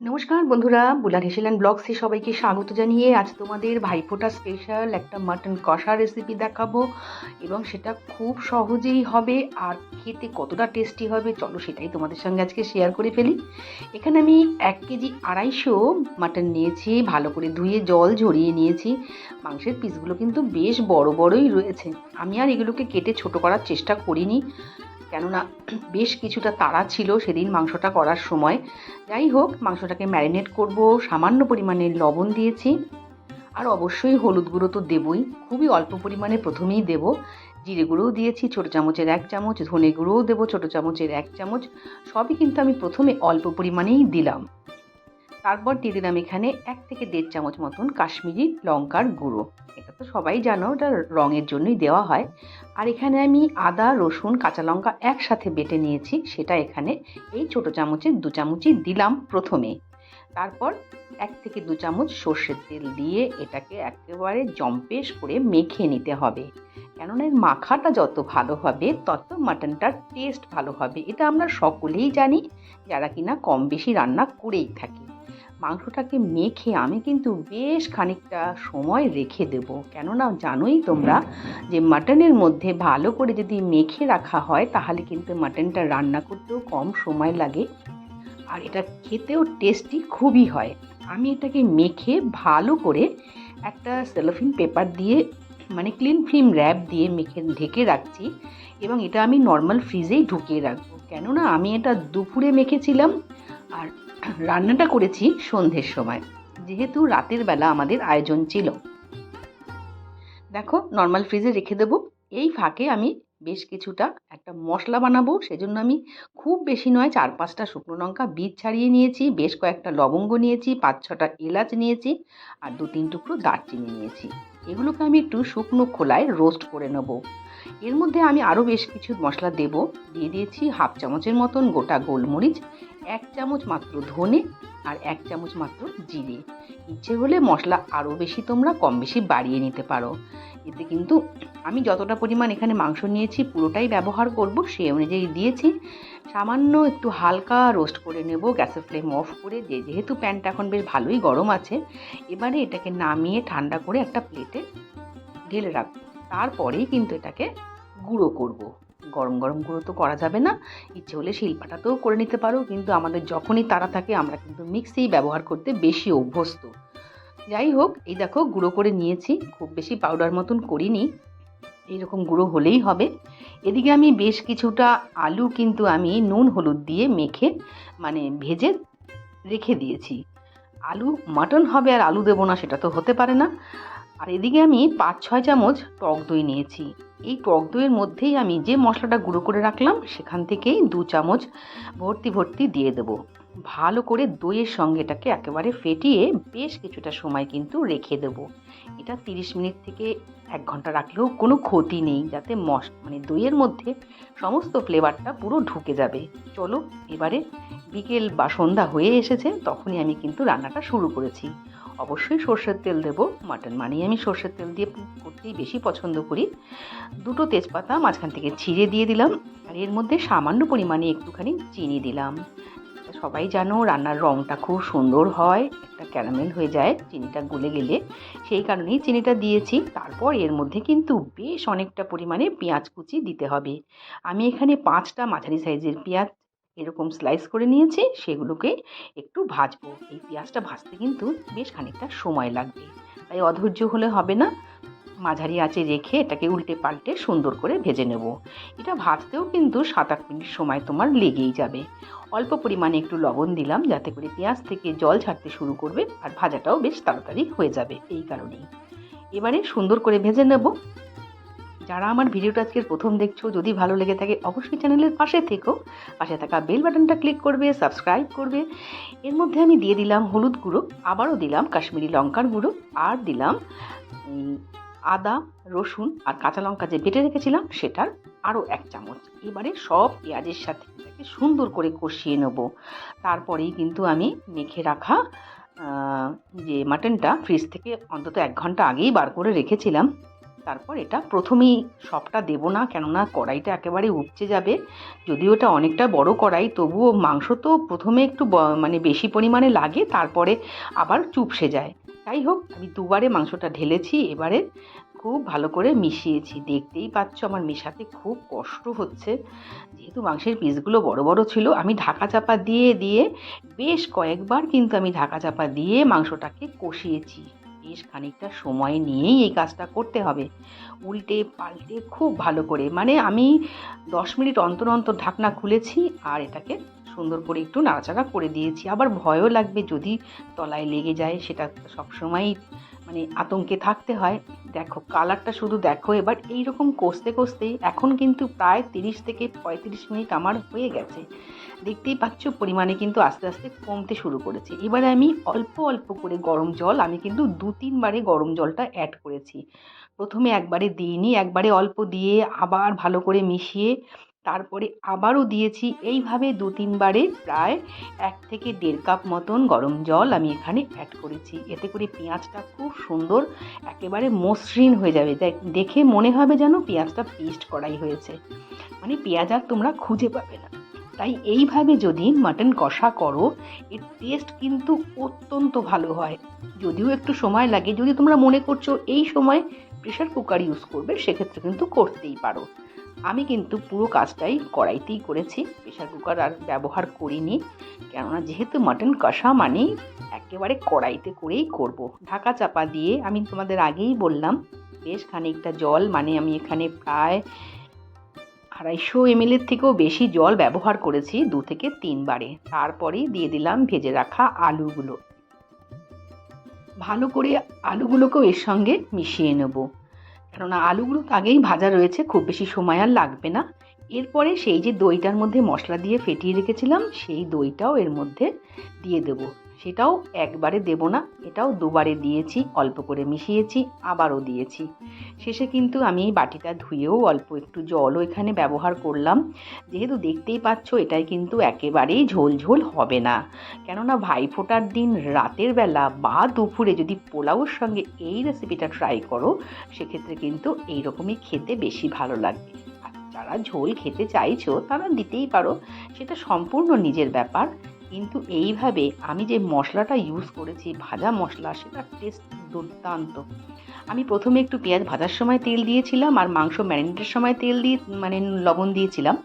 নমস্কার বন্ধুরা বুলার হেসেলেন ব্লগসে সবাইকে স্বাগত জানিয়ে আজ তোমাদের ভাইফোঁটা স্পেশাল একটা মাটন কষা রেসিপি দেখাবো এবং সেটা খুব সহজেই হবে আর খেতে কতটা টেস্টি হবে চলো সেটাই তোমাদের সঙ্গে আজকে শেয়ার করে ফেলি। এখানে আমি এক কেজি আড়াইশো মাটন নিয়েছি, ভালো করে ধুয়ে জল ঝরিয়ে নিয়েছি, মাংসের পিসগুলো কিন্তু বেশ বড় বড়ই রয়েছে। আমি আর এগুলোকে কেটে ছোট করার চেষ্টা করিনি। কেননা বেশ কিছুটা তাড়া ছিল সেদিন মাংসটা করার সময়। যাই হোক, মাংসটাকে ম্যারিনেট করব, সামান্য পরিমাণে লবণ দিয়েছি। আর অবশ্যই হলুদ গুঁড়ো তো দেবই, খুবই অল্প পরিমাণে প্রথমেই দেব। জিরে গুঁড়োও দিয়েছি, ছোটো চামচের এক চামচ, ধনে গুঁড়োও দেবো, ছোটো চামচের এক চামচ, সবই কিন্তু আমি প্রথমে অল্প পরিমাণেই দিলাম। তারপর দিয়ে দিলাম এখানে এক থেকে দেড় চামচ মতন কাশ্মীরি লঙ্কার গুঁড়ো। এটা তো সবাই জানো, এটা রঙের জন্যই দেওয়া হয়। আর এখানে আমি আদা, রসুন, কাঁচা লঙ্কা একসাথে বেটে নিয়েছি, সেটা এখানে এই ছোটো চামচের দু চামচই দিলাম প্রথমে। তারপর এক থেকে দু চামচ সর্ষের তেল দিয়ে এটাকে একেবারে জম্পেশ করে মেখে নিতে হবে। কেননা এর মাখাটা যত ভালো হবে, তত মাটনটার টেস্ট ভালো হবে। এটা আমরা সকলেই জানি, যারা কিনা কম বেশি রান্না করেই থাকি। মাংসটাকে মেখে আমি কিন্তু বেশ খানিকটা সময় রেখে দেবো। কেননা জানোই তোমরা যে মাটনের মধ্যে ভালো করে যদি মেখে রাখা হয়, তাহলে কিন্তু মাটনটা রান্না করতেও কম সময় লাগে। আর এটা খেতেও টেস্টি খুবই হয়। আমি এটাকে মেখে ভালো করে একটা সেলোফিন পেপার দিয়ে মানে ক্লিন ফিল্ম র্যাপ দিয়ে মেখে, ঢেকে রাখছি এবং এটা আমি নর্মাল ফ্রিজেই ঢুকিয়ে রাখব। কেননা আমি এটা দুপুরে মেখেছিলাম আর রান্নাটা করেছি সন্ধ্যের সময়। যেহেতু রাতের বেলা আমাদের আয়োজন ছিল। দেখো নর্মাল ফ্রিজে রেখে দেবো। এই ফাঁকে আমি বেশ কিছুটা একটা মশলা বানাবো, সেজন্য আমি খুব বেশি নয়, চার পাঁচটা শুকনো লঙ্কা, বীজ ছাড়িয়ে নিয়েছি, বেশ কয়েকটা লবঙ্গ নিয়েছি, পাঁচ ছটা এলাচ নিয়েছি, আর দু তিন টুকরো দারচিনি নিয়েছি। এগুলোকে আমি একটু শুকনো খোলায় রোস্ট করে নেব। এর মধ্যে আমি আরও বেশ কিছু মশলা দেব। দিয়ে দিয়েছি হাফ চামচের মতন গোটা গোলমরিচ, এক চামচ মাত্র ধনে আর এক চামচ মাত্র জিরে। ইচ্ছে হলে মশলা আরও বেশি তোমরা কম বেশি বাড়িয়ে নিতে পারো। এতে কিন্তু আমি যতটা পরিমাণ এখানে মাংস নিয়েছি পুরোটাই ব্যবহার করব, সে অনুযায়ী দিয়েছি। সামান্য একটু হালকা রোস্ট করে নেব, গ্যাসের ফ্লেম অফ করে যে যেহেতু প্যানটা এখন বেশ ভালোই গরম আছে। এবারে এটাকে নামিয়ে ঠান্ডা করে একটা প্লেটে ঢেলে রাখব। তারপরেই কিন্তু এটাকে গুঁড়ো করব। গরম গরম গুঁড়ো তো করা যাবে না। ইচ্ছে হলে শিলপাটাতেও করে নিতে পারো। কিন্তু আমাদের যখনই তারা থাকে, আমরা কিন্তু মিক্সি ব্যবহার করতে বেশি অভ্যস্ত। যাই হোক, এই দেখো গুঁড়ো করে নিয়েছি। খুব বেশি পাউডার মতন করিনি। এইরকম গুঁড়ো হলেই হবে। এদিকে আমি বেশ কিছুটা আলু কিন্তু আমি নুন, হলুদ দিয়ে মেখে মানে ভেজে রেখে দিয়েছি। আলু, মাটন হবে আর আলু দেবো না, সেটা তো হতে পারে না। আর এদিকে আমি পাঁচ ছয় চামচ টক দই নিয়েছি। এই টক দইয়ের মধ্যেই আমি যে মশলাটা গুঁড়ো করে রাখলাম, সেখান থেকেই দু চামচ ভর্তি ভর্তি দিয়ে দেবো। ভালো করে দইয়ের সঙ্গে এটাকে একেবারে ফেটিয়ে বেশ কিছুটা সময় কিন্তু রেখে দেবো। এটা তিরিশ মিনিট থেকে এক ঘণ্টা রাখলেও কোনো ক্ষতি নেই, যাতে মশ মানে দইয়ের মধ্যে সমস্ত ফ্লেভারটা পুরো ঢুকে যাবে। চলো, এবারে বিকেল বা সন্ধ্যা হয়ে এসেছে, তখনই আমি কিন্তু রান্নাটা শুরু করেছি। অবশ্যই সর্ষের তেল দেবো। মাটন মানেই আমি সর্ষের তেল দিয়ে করতেই বেশি পছন্দ করি। দুটো তেজপাতা মাঝখান থেকে ছিঁড়ে দিয়ে দিলাম। আর এর মধ্যে সামান্য পরিমাণে একটুখানি চিনি দিলাম। সবাই জানো, রান্নার রঙটা খুব সুন্দর হয়, একটা ক্যারামেল হয়ে যায়, চিনিটা গলে গেলে। সেই কারণেই চিনিটা দিয়েছি। তারপর এর মধ্যে কিন্তু বেশ অনেকটা পরিমাণে পেঁয়াজ কুচি দিতে হবে। আমি এখানে পাঁচটা মাঝারি সাইজের পেঁয়াজ এরকম স্লাইস করে নিয়েছি, সেগুলোকে একটু ভাজবো। এই পেঁয়াজটা ভাজতে কিন্তু বেশ খানিকটা সময় লাগবে। তাই অধৈর্য হলে হবে না। মাঝারি আঁচে রেখে এটাকে উল্টে পাল্টে সুন্দর করে ভেজে নেব। এটা ভাজতেও কিন্তু সাত আট মিনিট সময় তোমার লেগেই যাবে। অল্প পরিমাণে একটু লবণ দিলাম যাতে করে পেঁয়াজ থেকে জল ছাড়তে শুরু করবে আর ভাজাটাও বেশ তাড়াতাড়ি হয়ে যাবে এই কারণেই। এবারে সুন্দর করে ভেজে নেব। যারা আমার ভিডিওটা আজকের প্রথম দেখছ, যদি ভালো লেগে থাকে অবশ্যই চ্যানেলের পাশে থেকো। পাশে থাকা বেল বাটনটা ক্লিক করবে, সাবস্ক্রাইব করবে। এর মধ্যে আমি দিয়ে দিলাম হলুদ গুঁড়ো, আবারও দিলাম কাশ্মীরি লঙ্কার গুঁড়ো, আর দিলাম আদা, রসুন আর কাঁচা লঙ্কা যে বেটে রেখেছিলাম, সেটার আরও এক চামচ। এবারে সব পেঁয়াজের সাথে এটাকে সুন্দর করে কষিয়ে নেব। তারপরেই কিন্তু আমি মেখে রাখা যে মাটনটা ফ্রিজ থেকে অন্তত এক ঘণ্টা আগেই বার করে রেখেছিলাম। তারপর এটা প্রথমেই সবটা দেবো না, কেননা কড়াইটা একেবারে উপচে যাবে। যদিও এটা অনেকটা বড় কড়াই, তবুও মাংস তো প্রথমে একটু মানে বেশি পরিমাণে লাগে, তারপরে আবার চুপসে যায়। যাই হোক, আমি দুবারে মাংসটা ঢেলেছি, এবারে খুব ভালো করে মিশিয়েছি। দেখতেই পাচ্ছ আমার মেশাতে খুব কষ্ট হচ্ছে। যেহেতু মাংসের পিসগুলো বড় বড় ছিল, আমি ঢাকা চাপা দিয়ে দিয়ে বেশ কয়েকবার কিন্তু আমি ঢাকা চাপা দিয়ে মাংসটাকে কষিয়েছি। বেশ খানিকটা সময় নিয়েই এই কাজটা করতে হবে। উল্টে পাল্টে খুব ভালো করে মানে আমি দশ মিনিট অন্তর অন্তর ঢাকনা খুলেছি আর এটাকে সুন্দর করে একটু নাড়াচাড়া করে দিয়েছি। আবার ভয়ও লাগবে যদি তলায় লেগে যায়, সেটা সবসময়ই মানে আতঙ্কে থাকতে হয়। দেখো কালারটা শুধু দেখো, এবার এই রকম কষতে কষতেই এখন কিন্তু প্রায় তিরিশ থেকে পঁয়ত্রিশ মিনিট আমার হয়ে গেছে। দেখতেই পাচ্ছ, পরিমাণে কিন্তু আস্তে আস্তে কমতে শুরু করেছে। এবারে আমি অল্প অল্প করে গরম জল, আমি কিন্তু দু তিনবারে গরম জলটা অ্যাড করেছি। প্রথমে একবারে দিইনি একবারে অল্প দিয়ে আবার ভালো করে মিশিয়ে তারপরে আবারও দিয়েছি এইভাবে দু তিনবারে প্রায় এক থেকে দেড় কাপ মতন গরম জল আমি এখানে অ্যাড করেছি। এতে করে পেঁয়াজটা খুব সুন্দর একেবারে মসৃণ হয়ে যাবে। দেখ- মনে হবে যেন পেঁয়াজটা পেস্ট করাই হয়েছে। মানে পেঁয়াজ আর তোমরা খুঁজে পাবে না। তাই এইভাবে যদি মাটন কষা করো, এর টেস্ট কিন্তু অত্যন্ত ভালো হয়। যদিও একটু সময় লাগে, যদি তোমরা মনে করছ এই সময় প্রেশার কুকার ইউজ করবে, সেক্ষেত্রে কিন্তু করতেই পারো। আমি কিন্তু পুরো কাজটাই কড়াইতেই করেছি প্রেশার কুকার আর ব্যবহার করিনি, কেননা যেহেতু মাটন কষা মানে একেবারে কড়াইতে করেই করব। ঢাকা চাপা দিয়ে, আমি তোমাদের আগেই বললাম, বেশ খানিকটা জল মানে আমি এখানে প্রায় আড়াইশো এমএলের থেকেও বেশি জল ব্যবহার করেছি দু থেকে তিনবারে। তারপরেই দিয়ে দিলাম ভেজে রাখা আলুগুলো। ভালো করে আলুগুলোকেও এর সঙ্গে মিশিয়ে নেব। কেননা আলুগুলো তো আগেই ভাজা রয়েছে, খুব বেশি সময় আর লাগবে না। এরপরে সেই যে দইটার মধ্যে মশলা দিয়ে ফেটিয়ে রেখেছিলাম, সেই দইটাও এর মধ্যে দিয়ে দেবো। সেটাও একবারে দেব না। এটাও দুবারে দিয়েছি, অল্প করে মিশিয়েছি, আবারও দিয়েছি। শেষে কিন্তু আমি বাটিটা ধুয়েও অল্প একটু জলও এখানে ব্যবহার করলাম। যেহেতু দেখতেই পাচ্ছ, এটাই কিন্তু একেবারেই ঝোল ঝোল হবে না। কেননা ভাইফোঁটার দিন রাতের বেলা বা দুপুরে যদি পোলাওর সঙ্গে এই রেসিপিটা ট্রাই করো, সেক্ষেত্রে কিন্তু এই রকমই খেতে বেশি ভালো লাগবে। যারা ঝোল খেতে চাইছো, তারা দিতেই পারো। সেটা সম্পূর্ণ নিজের ব্যাপার। কিন্তু এইভাবে আমি যে মশলাটা ইউজ করেছি, ভাজা মশলা, সেটা টেস্ট দুর্দান্ত। আমি প্রথমে একটু পেঁয়াজ ভাজার সময় তেল দিয়েছিলাম আর মাংস ম্যারিনেটের সময় তেল দিয়ে মানে লবণ দিয়েছিলাম।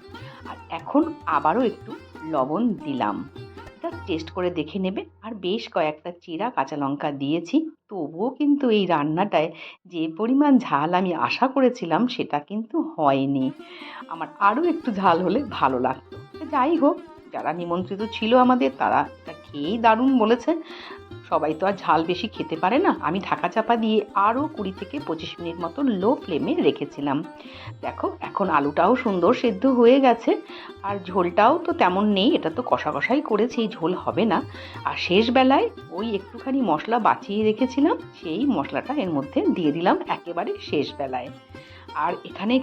আর এখন আবারও একটু লবণ দিলাম। এটা টেস্ট করে দেখে নেবে। আর বেশ কয়েকটা চিরা কাঁচা লঙ্কা দিয়েছি। তবুও কিন্তু এই রান্নাটায় যে পরিমাণ ঝাল আমি আশা করেছিলাম, সেটা কিন্তু হয়নি। আমার আরও একটু ঝাল হলে ভালো লাগতো। যাই হোক যারা নিমন্ত্রিত ছিল আমাদের, তারা খেয়েই দারুণ বলেছে। সবাই তো আর ঝাল বেশি খেতে পারে না। আমি ঢাকা চাপা দিয়ে আরও কুড়ি থেকে পঁচিশ মিনিট মতো লো ফ্লেমে রেখেছিলাম। দেখো, এখন আলুটাও সুন্দর সেদ্ধ হয়ে গেছে। আর ঝোলটাও তো তেমন নেই, এটা তো কষা কষাই করেছি ঝোল হবে না। আর শেষ বেলায় ওই একটুখানি মশলা বাঁচিয়ে রেখেছিলাম, সেই মশলাটা এর মধ্যে দিয়ে দিলাম একেবারে শেষ বেলায়। আর এখানে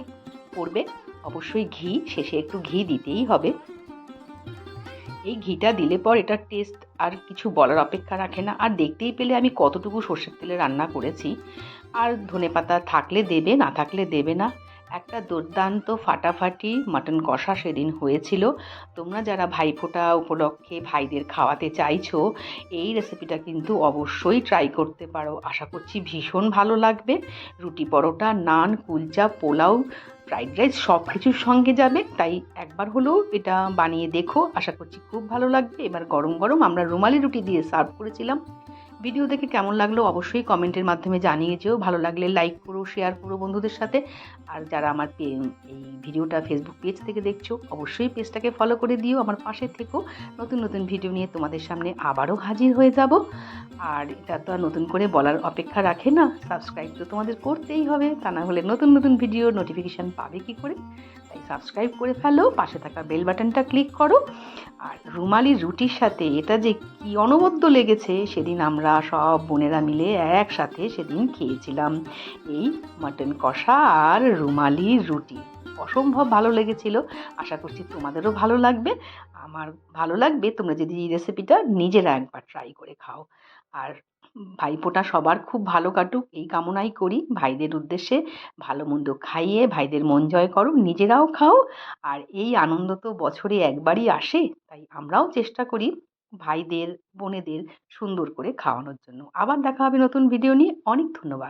পড়বে অবশ্যই ঘি, শেষে একটু ঘি দিতেই হবে। এই ঘিটা দিলে পর এটার টেস্ট আর কিছু বলার অপেক্ষা রাখে না। আর দেখতেই পেলে আমি কতটুকু সর্ষের তেলে রান্না করেছি। আর ধনেপাতা থাকলে দেবে, না থাকলে দেবে না। একটা দুর্দান্ত ফাটাফাটি মাটন কষা সেদিন হয়েছিল। তোমরা যারা ভাইফোঁটা উপলক্ষে ভাইদের খাওয়াতে চাইছো, এই রেসিপিটা কিন্তু অবশ্যই ট্রাই করতে পারো। আশা করছি ভীষণ ভালো লাগবে। রুটি পরোটা, নান, কুলচা, পোলাও ফ্রাইড রাইস সব কিছুর সঙ্গে যাবে। তাই একবার হলেও এটা বানিয়ে দেখো। আশা করছি খুব ভালো লাগবে। এবার গরম গরম আমরা রুমালি রুটি দিয়ে সার্ভ করেছিলাম। ভিডিও দেখে কেমন লাগল অবশ্যই কমেন্টের মাধ্যমে জানিয়ে যেও। ভালো লাগলে লাইক করো শেয়ার করো বন্ধুদের সাথে। আর যারা আমার এই ভিডিওটা ফেসবুক পেজ থেকে দেখছ, অবশ্যই পেজটাকে ফলো করে দিও। আমার পাশে থেকো। নতুন নতুন ভিডিও নিয়ে তোমাদের সামনে আবারও হাজির হয়ে যাব। আর এটা তো আর নতুন করে বলার অপেক্ষা রাখে না। সাবস্ক্রাইব তো তোমাদের করতেই হবে। তা না হলে নতুন নতুন ভিডিও নোটিফিকেশান পাবে কি করে? তাই সাবস্ক্রাইব করে ফেলো, পাশে থাকা বেল বাটনটা ক্লিক করো। আর রুমালি রুটির সাথে এটা যে কি অনবদ্য লেগেছে, সেদিন আমরা সব বোনেরা মিলে একসাথে সেদিন খেয়েছিলাম। এই মাটন কষা আর রুমালি রুটি। অসম্ভব ভালো লেগেছিল। আশা করছি তোমাদেরও ভালো লাগবে। আমার ভালো লাগবে, তোমরা যদি এই রেসিপিটা নিজেরা একবার ট্রাই করে খাও। আর ভাইফোঁটা সবার খুব ভালো কাটুক, এই কামনাই করি। ভাইদের উদ্দেশ্যে ভালো মন্দ খাইয়ে, ভাইদের মন জয় করো নিজেরাও খাও। আর এই আনন্দ তো বছরে একবারই আসে, তাই আমরাও চেষ্টা করি ভাইদের, বোনেদের সুন্দর করে খাওয়ানোর জন্য। আবার দেখা হবে নতুন ভিডিও নিয়ে। অনেক ধন্যবাদ।